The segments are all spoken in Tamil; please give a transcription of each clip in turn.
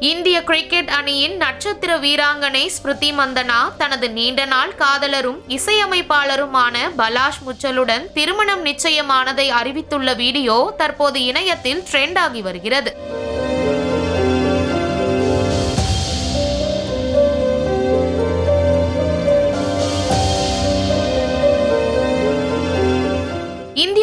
இந்திய கிரிக்கெட் அணியின் நட்சத்திர வீராங்கனை ஸ்மிருதி மந்தனா தனது நீண்ட நாள் காதலரும் இசையமைப்பாளருமான பலாஷ் முச்சலுடன் திருமணம் நிச்சயமானதை அறிவித்துள்ள வீடியோ தற்போது இணையத்தில் ட்ரெண்ட் ஆகி வருகிறது.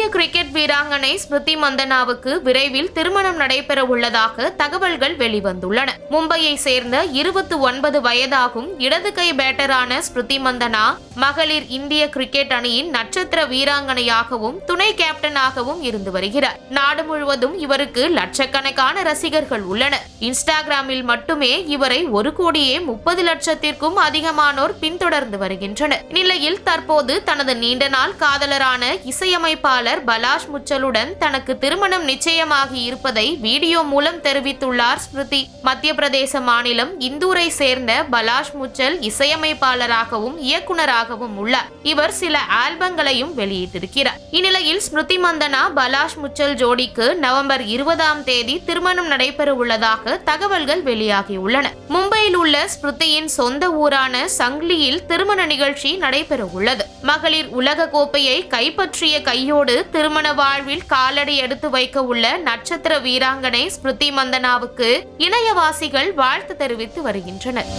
இந்திய கிரிக்கெட் வீராங்கனை ஸ்மிருதி மந்தனாவுக்கு விரைவில் திருமணம் நடைபெற உள்ளதாக தகவல்கள் வெளிவந்துள்ளன. மும்பையை சேர்ந்த இருபத்தி ஒன்பது வயதாகும் இடது கை பேட்டரான ஸ்மிருதி மந்தனா மகளிர் இந்திய கிரிக்கெட் அணியின் நட்சத்திர வீராங்கனையாகவும் துணை கேப்டனாகவும் இருந்து வருகிறார். நாடு முழுவதும் இவருக்கு லட்சக்கணக்கான ரசிகர்கள் உள்ளனர். இன்ஸ்டாகிராமில் மட்டுமே இவரை ஒரு கோடியே முப்பது லட்சத்திற்கும் அதிகமானோர் பின்தொடர்ந்து வருகின்றனர். நிலையில் தற்போது தனது நீண்ட நாள் காதலரான இசையமைப்பாளர் நடிகர் பலாஷ் முச்சலுடன் தனக்கு திருமணம் நிச்சயமாகி இருப்பதை வீடியோ மூலம் தெரிவித்துள்ளார் ஸ்மிருதி. மத்திய பிரதேச மாநிலம் இந்தூரை சேர்ந்த பலாஷ் முச்சல் இசையமைப்பாளராகவும் இயக்குனராகவும் உள்ளார். இவர் சில ஆல்பங்களையும் வெளியிட்டிருக்கிறார். இந்நிலையில் ஸ்மிருதி மந்தனா பலாஷ் முச்சல் ஜோடிக்கு நவம்பர் இருபதாம் தேதி திருமணம் நடைபெற உள்ளதாக தகவல்கள் வெளியாகியுள்ளன. மும்பையில் உள்ள ஸ்மிருதியின் சொந்த ஊரான சங்லியில் திருமண நிகழ்ச்சி நடைபெற உள்ளது மகளிர் உலக கோப்பையை கைப்பற்றிய கையோடு திருமண வாழ்வில் காலடி எடுத்து வைக்க உள்ள நட்சத்திர வீராங்கனை ஸ்மிருதி மந்தனாவுக்கு இணையவாசிகள் வாழ்த்து தெரிவித்து வருகின்றனர்.